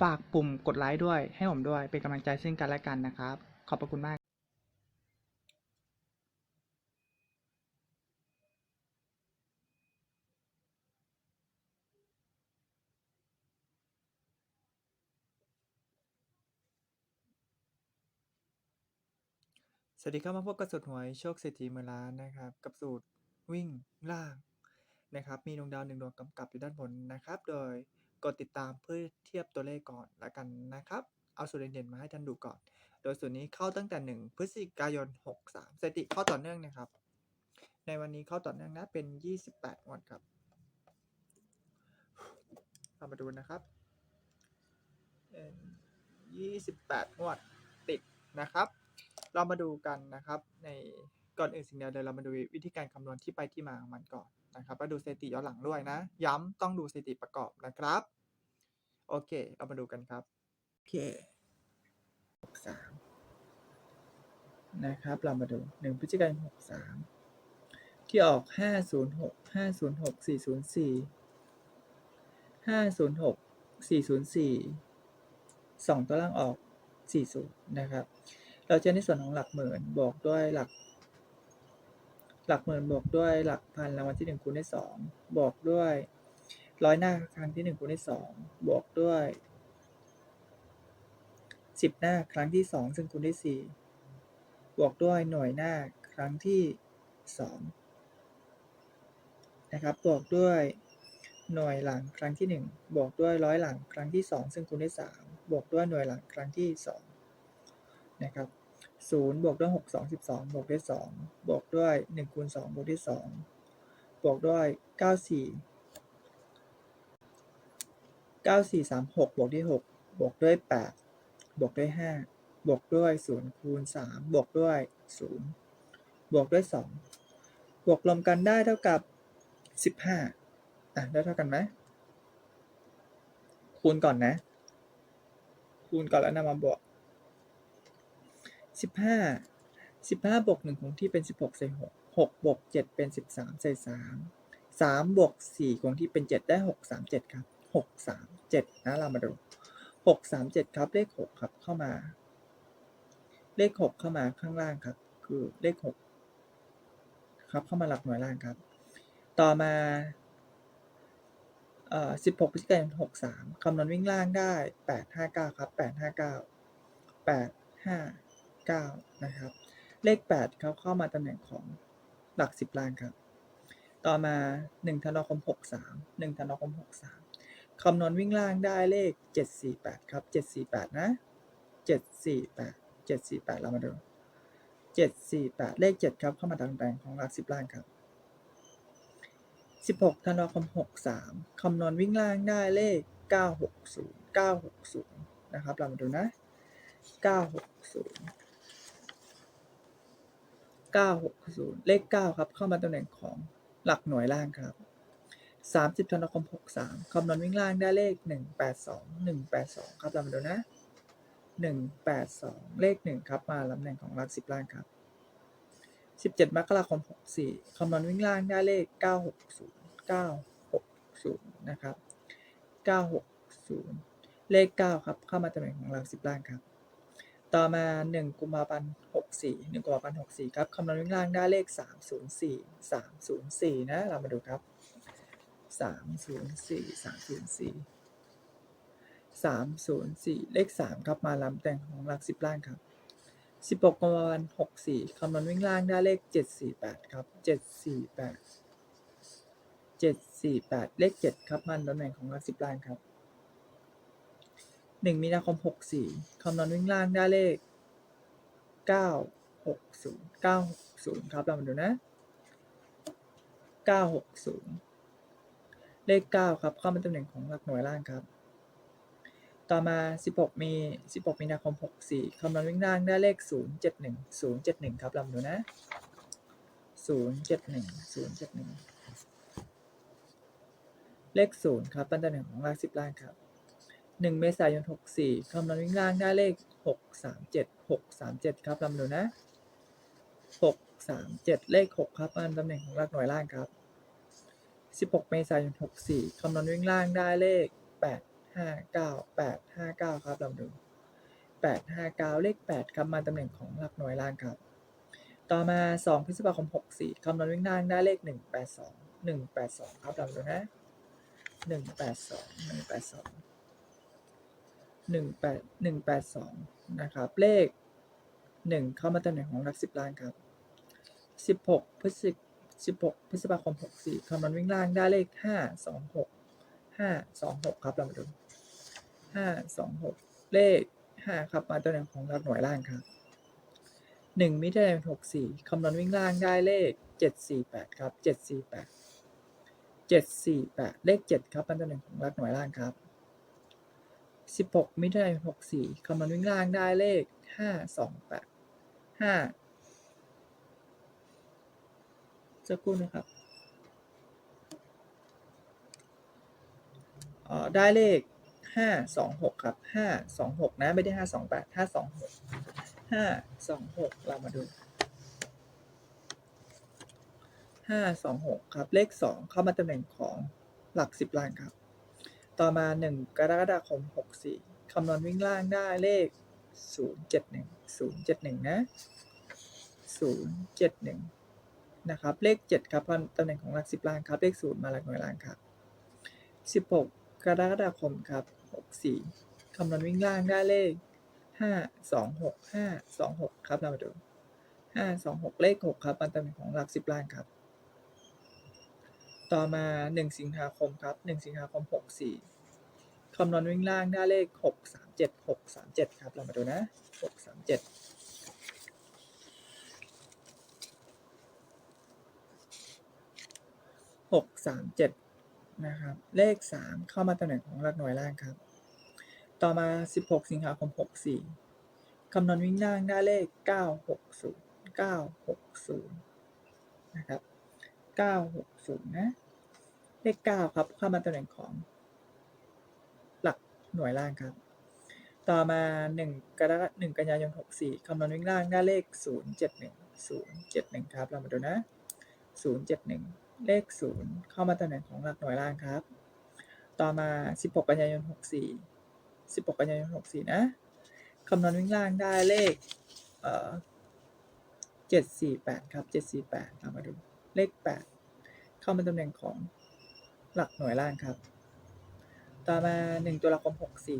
ฝากปุ่มกดไลค์ด้วย ให้ผมด้วย เป็นกำลังใจซึ่งกันและกันนะครับ ขอบพระคุณมากสวัสดีครับมาพบกับสูตรหวยโชคเศรษฐีเมือล้านนะครับ กับสูตรวิ่งล่างนะครับ มีดวงดาวหนึ่งดวงกำกับอยู่ด้านบนนะครับ โดย กดติดตามเพื่อเทียบตัวเลขก่อนละกันนะครับ เอาสูตรเด่นๆมาให้ท่านดูก่อน โดยสูตรนี้เข้าตั้งแต่ 1 พฤศจิกายน 63สถิติเข้าต่อเนื่องนะครับ ในวันนี้เข้าต่อเนื่องนะเป็น 28งวดครับเรามาดูนะครับ28งวดติดนะครับ เรามาดูกันนะครับ ในก่อนอื่นสิ่งเดียวเลยเรามาดูวิธีการคำนวณที่ไปที่มาของมันก่อน นะครับแล้วดูสถิติย้อนหลังด้วยนะ ย้ำต้องดูสถิติประกอบนะครับ โอเคเรามาดูกันครับ โอเคหกสามนะครับ เรามาดูหนึ่งพฤศจิกายนหกสามที่ออกห้าศูนย์หกห้าศูนย์หกสี่ศูนย์สี่ห้าศูนย์หกสี่ศูนย์สี่สองตัวล่างออกสี่ศูนย์นะครับ เราจะในส่วนของหลักหมื่นบวกด้วยหลัก หลักหมื่นบวกด้วยหลักพันรางวัลที่หนึ่งคูณได้สองบวกด้วยร้อยหน้าครั้งที่หนึ่งคูณได้สองบวกด้วยสิบหน้าครั้งที่สองซึ่งคูณได้สี่บวกด้วยหน่วยหน้าครั้งที่สองนะครับบวกด้วยหน่วยหลังครั้งที่หนึ่งบวกด้วยร้อยหลังครั้งที่สองซึ่งคูณได้สามบวกด้วยหน่วยหลังครั้งที่สองนะครับ ศูนย์บวกด้วยหกสองสิบสองบวกด้วยสองบวกด้วยหนึ่งคูณสองบวกด้วยสองบวกด้วยเก้าสี่เก้าสี่สามหกบวกด้วยหกบวกด้วยแปดบวกด้วยห้าบวกด้วยศูนย์คูณสามบวกด้วยศูนย์บวกด้วยสองบวกรวมกันได้เท่ากับสิบห้าอะได้เท่ากันไหมคูณก่อนนะ คูณก่อนแล้วนำมาบวก สิบห้าสิบห้าบวกหนึ่งคงที่เป็นสิบหกใส่หกหกบวกเจ็ดเป็นสิบสามใส่สามสามบวกสี่คงที่เป็นเจ็ดได้หกสามเจ็ดครับหกสามเจ็ดนะเรามาดูหกสามเจ็ดครับเลขหกครับเข้ามา เลขหกเข้ามาข้างล่างครับ คือเลขหกครับเข้ามาหลักหน่วยล่างครับ ต่อมาเอ่อสิบหกพฤศจิกายนหกสามคำนวณวิ่งล่างได้แปดห้าเก้าครับแปดห้าเก้าแปดห้า 9 นะครับ เลข8เขาเข้ามาตำแหน่งของหลัก 10ล่างครับ ต่อมา 1ธันวาคม 63 1ธันวาคม 63 คำนวณวิ่งล่างได้เลข 748 ครับ 748 นะ 748 748 เรามาดู748 เลข 7 ครับเข้ามาตำแหน่งของหลัก 10ล่างครับ16ธันวาคม 63 คำนวณวิ่งล่างได้เลข 960 960 นะครับ เรามาดูนะ 960 960 เลข 9 ครับ เข้ามาตำแหน่งของหลักหน่วยล่างครับ 30ธันวาคม63คำนวณวิ่งล่างได้เลข 182 182 ครับเรามาดูนะ 182 เลข 1 ครับ มาตำแหน่งของหลัก 10 ล่างครับ 17 มกราคม 64คำนวณวิ่งล่างได้เลข 960 960 นะครับ 960 เลข 9 ครับ เข้ามาตำแหน่งของหลัก 10 ล่างครับ ต่อมา 1 กุมภาพันธ์64 1กุมภาพันธ์64 ครับ คำนวณวิ่งล่างได้เลข 304 304 นะ เรามาดูครับ 304 304 304 เลข 3 ครับ มาลำแต่งของหลัก 10 ล่างครับสิบหกประมาณหกสี่คำนวณวิ่งล่างได้เลขเจ็ดสี่แปดครับเจ็ดสี่แปดเลขเจ็ดครับ มันตำแหน่งของหลักสิบล่างครับ หนึ่งมีนาคมหกสี่คำนวณวิ่งล่างได้เลขเก้าหกศูนย์เก้าหกศูนย์ครับ เรามาดูนะเก้าหกศูนย์เลขเก้าครับ เข้ามาตำแหน่งของหลักหน่วยล่างครับ ต่อมา16มี16มีนาคม64คำนวณวิ่งล่างได้เลข071 071ครับลำดูนะ071 071เจ็ดหนึ่งเลข0ครับเป็นตำแหน่งของหลัก10ล่างครับ 1เมษายน64คำนวณวิ่งล่างได้เลข637 637ครับลำดูนะ637เจ็ดเลข6ครับเป็นตำแหน่งของหลักหน่วยล่างครับ16เมษายน64คำนวณวิ่งล่างได้เลข8ห้าเก้าแปดห้าเก้าครับลองดูแปดห้าเก้าเลขแปดครับมาตำแหน่งของหลักหน่วยล่างครับ ต่อมาสองพฤษภาคมหกสี่คำนวณวิ่งล่างได้เลขหนึ่งแปดสองหนึ่งแปดสองครับลองดูนะหนึ่งแปดสองหนึ่งแปดสอง หนึ่งแปดหนึ่งแปดสองนะครับเลขหนึ่งเข้ามาตำแหน่งของหลักสิบล่างครับสิบหกพฤศจิสิบหกพฤษภาคมหกสี่คำนวณวิ่งล่างได้เลขห้าสองหกห้าสองหกครับเรามาดูห้าสองหกเลขห้าครับมาตัวหน่งของหลักหน่วยล่างครับหนึ่งมิถุนายนหกสี่คำนวณวิ่งล่างได้เลขเจ็ดสี่แปดครับเจ็ดสี่แปดเจ็ดสี่แปดเลขเจ็ดครับมาตัวหน่งของหลักหน่วยล่างครับ สิบหกไมิถุนายนหกสี่คำนวณวิ่งล่างได้เลขห้าสองแปดห้าจะกู้นะครับอ๋อได้เลขห้าสองหกครับห้าสองหกนะไม่ได้ห้าสองแปดห้าสองหกห้าสองหกเรามาดูห้าสองหกครับเลขสองเข้ามาตำแหน่งของหลักสิบล่างครับ ต่อมาหนึ่งกรกฎาคมหกสี่คำนวณวิ่งล่างได้เลขศูนย์เจ็ดหนึ่งศูนย์เจ็ดหนึ่งนะศูนย์เจ็ดหนึ่งนะครับ เลขเจ็ดครับตำแหน่งของหลักสิบล่างครับ เลขศูนย์มาหลักหน่วยล่างครับสิบหกกรกฎาคมครับ 64 คำนวณวิ่งล่างได้เลข 5 2 6 5 2 6 ครับเรามาดู 5 2 6 เลข 6 ครับตำแหน่งของหลัก 10 ล่างครับ ต่อมา 1 สิงหาคมครับ 1 สิงหาคม 64คำนวณวิ่งล่างได้เลข 6 3 7 6 3 7 ครับ เรามาดูนะ 6 3 7 6 3 7นะครับ เลข3เข้ามาตำแหน่งของหลักหน่วยล่างครับ ต่อมา16สิงหาคม64คำนวณวิ่งล่างได้เลข960 960นย์เก้าหกศูนย์นะครับเก้าหูนนะ เลขเก้าครับความมาตำแหน่งของ หลักหน่วยล่างครับ ต่อมาหนึ่งกรกหนึ่งกันยายนหกสี่คำนวณวิ่งล่างได้เลขศูนย์เจ็ดหนึ่งศูนย์เจ็ดหนึ่งครับ เรามาดูนะศูนย์เจ็ดหนึ่งเลขศูนย์เข้ามาตำแหน่งของหลักหน่วยล่างครับ ต่อมาสิบหกกันยายนหกสี่สิบหกกันยายนหกสี่นะคำนวณวิ่งล่างได้เลขเจ็ดสี่แปดครับเจ็ดสี่แปดเรามาดูเลขแปด เข้ามาตำแหน่งของหลักหน่วยล่างครับ ต่อมา1ตุลาคม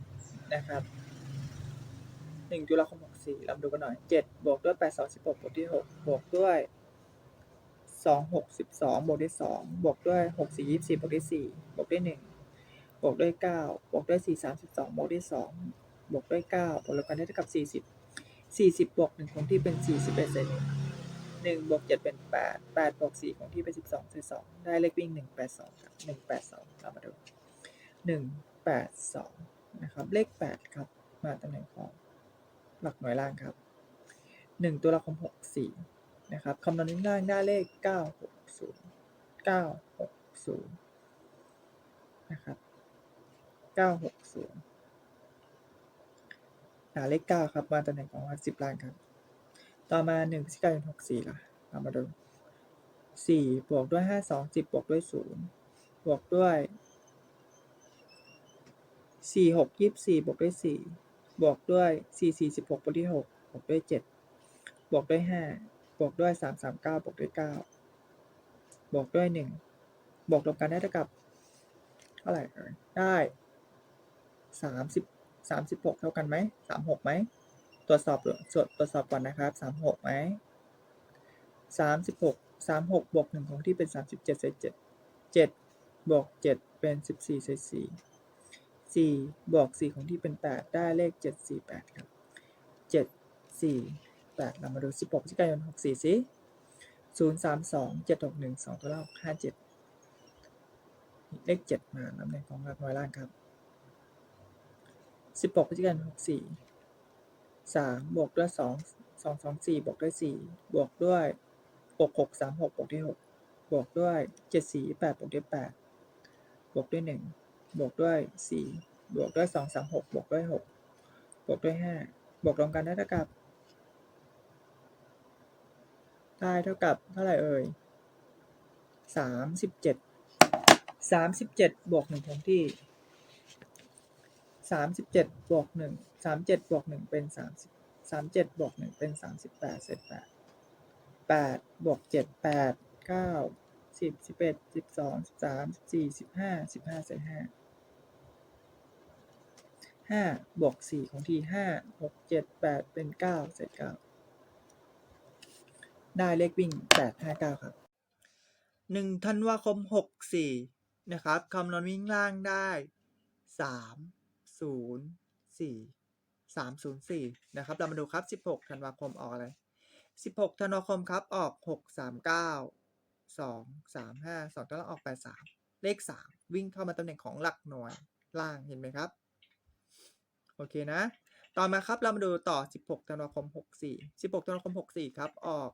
64 นะครับ1ตุลาคม64เราดูกันหน่อย7บวกด้วย8 2 16บวกที่6บวกด้วยสองหกสิบสองบวกด้วยสองบวกด้วยหกสี่ยี่สิบบวกด้วยสี่บวกด้วยหนึ่งบวกด้วยเก้าบวกด้วยสี่สามสิบสองบวกด้วยสองบวกด้วยเก้าบวกลบกันได้เท่ากับสี่สิบสี่สิบบวกหนึ่งคงที่เป็นสี่สิบเอ็ดเศษ หนึ่งบวกเจ็ดเป็นแปดแปดบวกสี่คงที่เป็นสิบสองเศษสองได้เลขวิ่งหนึ่งแปดสองครับหนึ่งแปดสองเรามาดูหนึ่งแปดสองนะครับเลขแปดครับมาตำแหน่งของหลักหน่วยล่างครับหนึ่งตุลาคมหกสี่นะครับคำนวณงล่างได้เลข960 960นย์เก้าหกศูนย์นะครับ960หกศูนย์หาเลข9ครับมาตำแหน่งของหลัก10ล่างครับ ต่อมา1พฤศจิกายน64ล่ะเรามาดู4บวกด้วย5 2 10บบวกด้วย0บวกด้วย4 6 24บวกด้วย4บวกด้วย4 4 16บหกบวกด้วย6บวกด้วย7บวกด้วย5บวกด้วยสามสามเก้าบวกด้วยเก้าบวกด้วยหนึ่งบวกรวมกันได้เท่ากับเท่าไหร่ได้สามสิบสามสิบหกเท่ากันไหมสามหกไหม ตรวจสอบตรวจตรวจสอบก่อนนะครับสามหกไหมสามสิบหกสามหกบวกหนึ่งของที่เป็นสามสิบเจ็ดใส่เจ็ดเจ็ดบวกเจ็ดเป็นสิบสี่ใส่สี่สี่บวกสี่ของที่เป็นแปดได้เลขเจ็ดสี่แปดครับเจ็ดสี่แปดเรามาดูสิบหกพฤศจิกายนหกสี่สิศูนย์สามสองเจ็ดหกหนึ่งสองตัวเลขห้าเจ็ดเลขเจ็ดมาตำแหน่งของหลักร้อยล่างครับสิบหกพฤศจิกายนหกสี่ สามบวกด้วยสองสองสองสี่บวกด้วยสี่บวกด้วยหกหกสามหกบวกด้วยหกบวกด้วยเจ็ดสี่แปดบวกด้วยแปดบวกด้วยหนึ่งบวกด้วยสี่บวกด้วยสองสามหกบวกด้วยหกบวกด้วยห้าบวกรวมกันได้เท่ากับได้เท่ากับเท่าไหร่เอ่ยสามสิบเจ็ดสามสิบเจ็ดบวกหนึ่งคงที่สามสิบเจ็ดบวกหนึ่ง สามเจ็ดบวกหนึ่งเป็นสามสิบสามเจ็ดบวกหนึ่งเป็นสามสิบแปดเศษแปดแปดบวกเจ็ดแปดเก้าสิบสิบเอ็ดสิบสองสิบสามสิบสี่สิบห้าสิบห้าเศษห้าห้าบวกสี่ของทีห้าหกเจ็ดแปดเป็นเก้าเศษเก้าได้เลขวิ่งแปดห้าเก้าครับหนึ่งธันวาคมหกสี่นะครับคำนวณวิ่งล่างได้สามศูนย์สี่ สามศูนย์สี่นะครับ เรามาดูครับสิบหกธันวาคมออกอะไรสิบหกธันวาคมครับ ออกหกสามเก้าสองสามห้าสองตัวละออกแปดสามเลขสามวิ่งเข้ามาตำแหน่งของหลักหน่วยล่างเห็นไหมครับ โอเคนะ ต่อมาครับเรามาดูต่อ 16 ธันวาคม 64 16 ธันวาคม 64 ครับ ออก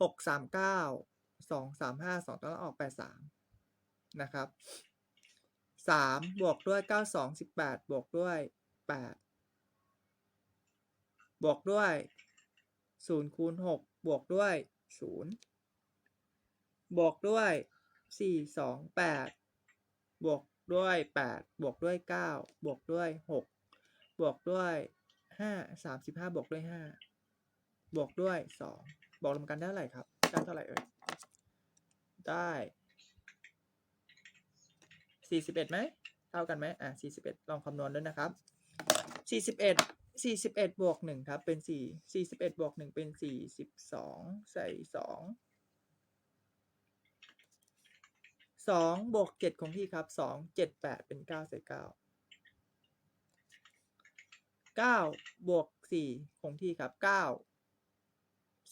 639 235 2ตัวละออก 83 นะครับสามบวกด้วยเก้าสองสิบแปดบวกด้วยแปด บวกด้วยศูนย์คูณหกบวกด้วยศูนย์บวกด้วยสี่สองแปดบวกด้วยแปดบวกด้วยเก้าบวกด้วยหกบวกด้วยห้าสามสิบห้าบวกด้วยห้าบวกด้วยสองบวกรวมกันได้เท่าไหร่ครับ ได้เท่าไหร่เอ่ย ได้สี่สิบเอ็ดไหม เท่ากันไหมอะสี่สิบเอ็ดลองคำนวณด้วยนะครับสี่ สี่สิบเอ็ดบวกหนึ่งครับเป็นสี่สี่สิบเอ็ดบวกหนึ่งเป็นสี่สิบสองใส่สองสองบวกเจ็ดคงที่ครับสองเจ็ดแปดเป็นเก้าใส่เก้าเก้าบวกสี่คงที่ครับเก้า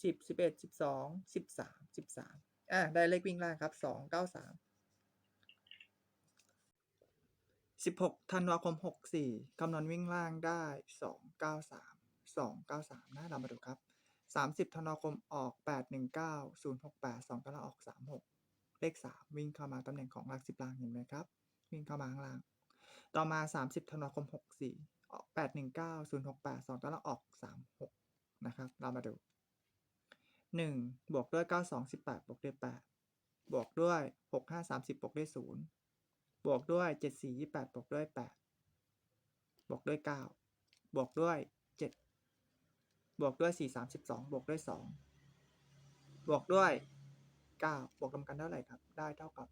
สิบสิบเอ็ดสิบสองสิบสามสิบสามอะได้เลขวิ่งล่างครับสองเก้าสาม สิบหกธันวาคมหกสี่คำนวณวิ่งล่างได้สองเก้าสามสองเก้าสามนะเรามาดูครับสามสิบธันวาคมออกแปดหนึ่งเก้าศูนย์หกแปดสองออกสามหกเลขสามวิ่งเข้ามาตำแหน่งของหลักสิบล่างเห็นไหมครับ วิ่งเข้ามาข้างล่าง ต่อมาสามสิบธันวาคมหกสี่ออกแปดหนึ่งเก้าศูนย์หกแปดสองออกสามหกนะครับ เรามาดูหนึ่งบวกด้วยเก้าสองสิบแปดบวกด้วยแปดบวกด้วยหกห้าสามสิบบวกด้วยศูนย์ บวกด้วยเจ็ดสี่ยี่แปดบวกด้วยแปดบวกด้วยเก้าบวกด้วยเจ็ดบวกด้วยสี่สามสิบสองบวกด้วยสองบวกด้วยเก้าบวกรวมกันเท่าไหร่ครับ ได้เท่ากับ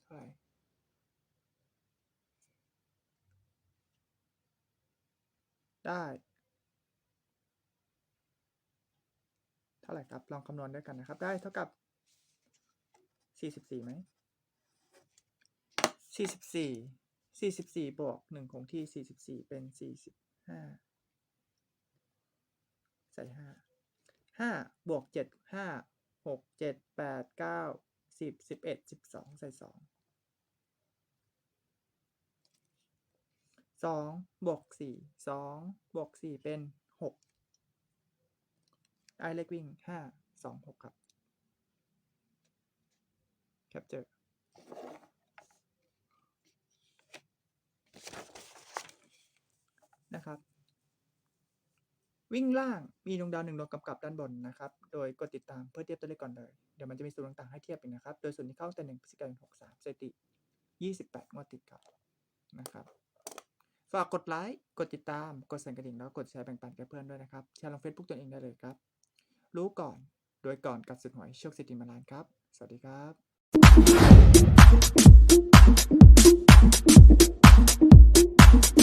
เท่าไหร่ได้เท่าไหร่ครับ ลองคำนวณด้วยกันนะครับ ได้เท่ากับสี่สิบสี่ไหม สี่สิบสี่สี่สิบสี่บวกหนึ่งคงที่สี่สิบสี่เป็นสี่สิบห้าใส่ห้าห้าบวกเจ็ดห้าหกเจ็ดแปดเก้าสิบสิบเอ็ดสิบสองใส่สองสองบวกสี่สองบวกสี่เป็นหกได้เลขวิ่งห้าสองหกครับ แคปเจอร์ นะครับ วิ่งล่างมีดวงดาวหนึ่งดวงกำกับด้านบนนะครับ โดยกดติดตามเพื่อเทียบตัวเลขก่อนเลย เดี๋ยวมันจะมีสูตรต่างๆให้เทียบอีกนะครับ โดยส่วนที่เข้าแต่หนึ่งพฤศจิกายนหกสามสถิติยี่สิบแปดงวดติดครับนะครับฝากกดไลค์ กดติดตาม กดสั่นกระดิ่ง แล้วกดแชร์แบ่งปันแก่เพื่อนด้วยนะครับ แชร์ลงเฟซบุ๊กตัวเองได้เลยครับ รู้ก่อน โดยก่อนกับสุดหวยโชคสิทธิมาลานครับ สวัสดีครับ Thank you.